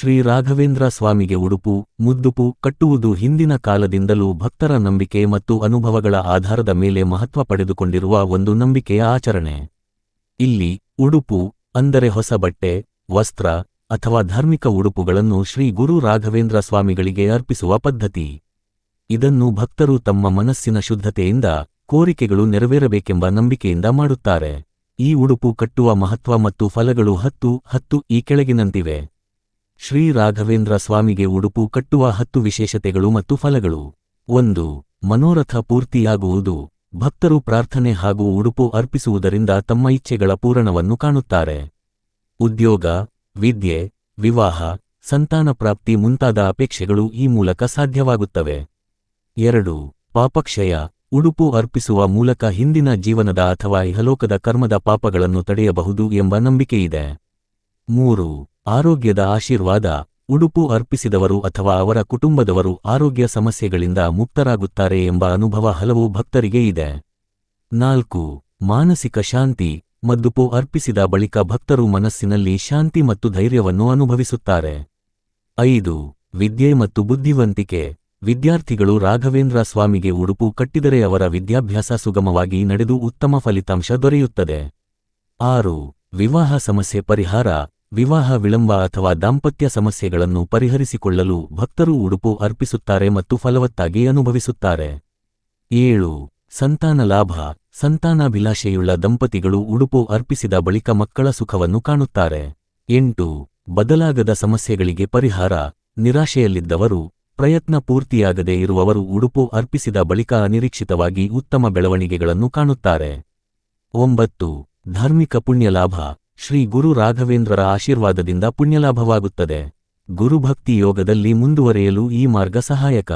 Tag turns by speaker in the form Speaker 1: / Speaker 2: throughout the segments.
Speaker 1: ಶ್ರೀ ರಾಘವೇಂದ್ರ ಸ್ವಾಮಿಗೆ ಉಡುಪು, ಮುದ್ದುಪು ಕಟ್ಟುವುದು ಹಿಂದಿನ ಕಾಲದಿಂದಲೂ ಭಕ್ತರ ನಂಬಿಕೆ ಮತ್ತು ಅನುಭವಗಳ ಆಧಾರದ ಮೇಲೆ ಮಹತ್ವ ಪಡೆದುಕೊಂಡಿರುವ ಒಂದು ನಂಬಿಕೆಯ ಆಚರಣೆ. ಇಲ್ಲಿ ಉಡುಪು, ಅಂದರೆ ಹೊಸ ಬಟ್ಟೆ, ವಸ್ತ್ರ ಅಥವಾ ಧಾರ್ಮಿಕ ಉಡುಪುಗಳನ್ನು ಶ್ರೀ ಗುರು ರಾಘವೇಂದ್ರ ಸ್ವಾಮಿಗಳಿಗೆ ಅರ್ಪಿಸುವ ಪದ್ಧತಿ. ಇದನ್ನು ಭಕ್ತರು ತಮ್ಮ ಮನಸ್ಸಿನ ಶುದ್ಧತೆಯಿಂದ, ಕೋರಿಕೆಗಳು ನೆರವೇರಬೇಕೆಂಬ ನಂಬಿಕೆಯಿಂದ ಮಾಡುತ್ತಾರೆ. ಈ ಉಡುಪು ಕಟ್ಟುವ ಮಹತ್ವ ಮತ್ತು ಫಲಗಳು ಹತ್ತು ಹತ್ತು ಈ ಕೆಳಗಿನಂತಿವೆ. ಶ್ರೀ ರಾಘವೇಂದ್ರ ಸ್ವಾಮಿಗೆ ಉಡುಪು ಕಟ್ಟುವ ಹತ್ತು ವಿಶೇಷತೆಗಳು ಮತ್ತು ಫಲಗಳು. ಒಂದು, ಮನೋರಥ ಪೂರ್ತಿಯಾಗುವುದು. ಭಕ್ತರು ಪ್ರಾರ್ಥನೆ ಹಾಗೂ ಉಡುಪು ಅರ್ಪಿಸುವುದರಿಂದ ತಮ್ಮ ಇಚ್ಛೆಗಳ ಪೂರಣವನ್ನು ಕಾಣುತ್ತಾರೆ. ಉದ್ಯೋಗ, ವಿದ್ಯೆ, ವಿವಾಹ, ಸಂತಾನ ಪ್ರಾಪ್ತಿ ಮುಂತಾದ ಅಪೇಕ್ಷೆಗಳು ಈ ಮೂಲಕ ಸಾಧ್ಯವಾಗುತ್ತವೆ. ಎರಡು, ಪಾಪಕ್ಷಯ, ಉಡುಪು ಅರ್ಪಿಸುವ ಮೂಲಕ ಹಿಂದಿನ ಜೀವನದ ಅಥವಾ ಇಹಲೋಕದ ಕರ್ಮದ ಪಾಪಗಳನ್ನು ತಡೆಯಬಹುದು ಎಂಬ ನಂಬಿಕೆಯಿದೆ. ಮೂರು ಆರೋಗ್ಯದ ಆಶೀರ್ವಾದ, ಉಡುಪು ಅರ್ಪಿಸಿದವರು ಅಥವಾ ಅವರ ಕುಟುಂಬದವರು ಆರೋಗ್ಯ ಸಮಸ್ಯೆಗಳಿಂದ ಮುಕ್ತರಾಗುತ್ತಾರೆ ಎಂಬ ಅನುಭವ ಹಲವು ಭಕ್ತರಿಗೆ ಇದೆ. ನಾಲ್ಕು, ಮಾನಸಿಕ ಶಾಂತಿ, ಮದ್ದುಪು ಅರ್ಪಿಸಿದ ಬಳಿಕ ಭಕ್ತರು ಮನಸ್ಸಿನಲ್ಲಿ ಶಾಂತಿ ಮತ್ತು ಧೈರ್ಯವನ್ನು ಅನುಭವಿಸುತ್ತಾರೆ. ಐದು, ವಿದ್ಯೆ ಮತ್ತು ಬುದ್ಧಿವಂತಿಕೆ, ವಿದ್ಯಾರ್ಥಿಗಳು ರಾಘವೇಂದ್ರ ಸ್ವಾಮಿಗೆ ಉಡುಪು ಕಟ್ಟಿದರೆ ಅವರ ವಿದ್ಯಾಭ್ಯಾಸ ಸುಗಮವಾಗಿ ನಡೆದು ಉತ್ತಮ ಫಲಿತಾಂಶ ದೊರೆಯುತ್ತದೆ. ಆರು, ವಿವಾಹ ಸಮಸ್ಯೆ ಪರಿಹಾರ ವಿವಾಹ, ವಿಳಂಬ ಅಥವಾ ದಾಂಪತ್ಯ ಸಮಸ್ಯೆಗಳನ್ನು ಪರಿಹರಿಸಿಕೊಳ್ಳಲು ಭಕ್ತರು ಉಡುಪು ಅರ್ಪಿಸುತ್ತಾರೆ ಮತ್ತು ಫಲವತ್ತಾಗಿ ಅನುಭವಿಸುತ್ತಾರೆ. ಏಳು, ಸಂತಾನ ಲಾಭ. ಸಂತಾನಾಭಿಲಾಷೆಯುಳ್ಳ ದಂಪತಿಗಳು ಉಡುಪು ಅರ್ಪಿಸಿದ ಬಳಿಕ ಮಕ್ಕಳ ಸುಖವನ್ನು ಕಾಣುತ್ತಾರೆ. ಎಂಟು, ಬದಲಾಗದ ಸಮಸ್ಯೆಗಳಿಗೆ ಪರಿಹಾರ. ನಿರಾಶೆಯಲ್ಲಿದ್ದವರು, ಪ್ರಯತ್ನ ಪೂರ್ತಿಯಾಗದೇ ಇರುವವರು ಉಡುಪು ಅರ್ಪಿಸಿದ ಬಳಿಕ ಅನಿರೀಕ್ಷಿತವಾಗಿ ಉತ್ತಮ ಬೆಳವಣಿಗೆಗಳನ್ನು ಕಾಣುತ್ತಾರೆ. ಒಂಬತ್ತು, ಧಾರ್ಮಿಕ ಪುಣ್ಯಲಾಭ. ಶ್ರೀ ಗುರು ರಾಘವೇಂದ್ರರ ಆಶೀರ್ವಾದದಿಂದ ಪುಣ್ಯಲಾಭವಾಗುತ್ತದೆ. ಗುರುಭಕ್ತಿ ಯೋಗದಲ್ಲಿ ಮುಂದುವರೆಯಲು ಈ ಮಾರ್ಗ ಸಹಾಯಕ.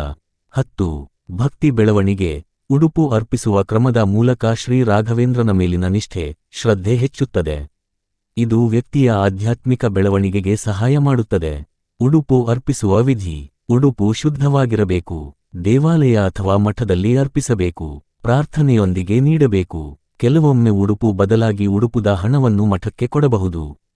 Speaker 1: ಹತ್ತು, ಭಕ್ತಿ ಬೆಳವಣಿಗೆ, ಉಡುಪು ಅರ್ಪಿಸುವ ಕ್ರಮದ ಮೂಲಕ ಶ್ರೀ ರಾಘವೇಂದ್ರನ ಮೇಲಿನ ನಿಷ್ಠೆ, ಶ್ರದ್ಧೆ ಹೆಚ್ಚುತ್ತದೆ. ಇದು ವ್ಯಕ್ತಿಯ ಆಧ್ಯಾತ್ಮಿಕ ಬೆಳವಣಿಗೆಗೆ ಸಹಾಯ ಮಾಡುತ್ತದೆ. ಉಡುಪು ಅರ್ಪಿಸುವ ವಿಧಿ, ಉಡುಪು ಶುದ್ಧವಾಗಿರಬೇಕು. ದೇವಾಲಯ ಅಥವಾ ಮಠದಲ್ಲಿ ಅರ್ಪಿಸಬೇಕು. ಪ್ರಾರ್ಥನೆಯೊಂದಿಗೆ ನೀಡಬೇಕು. ಕೆಲವೊಮ್ಮೆ ಉಡುಪು ಬದಲಾಗಿ ಉಡುಪುದ ಹಣವನ್ನು ಮಠಕ್ಕೆ ಕೊಡಬಹುದು.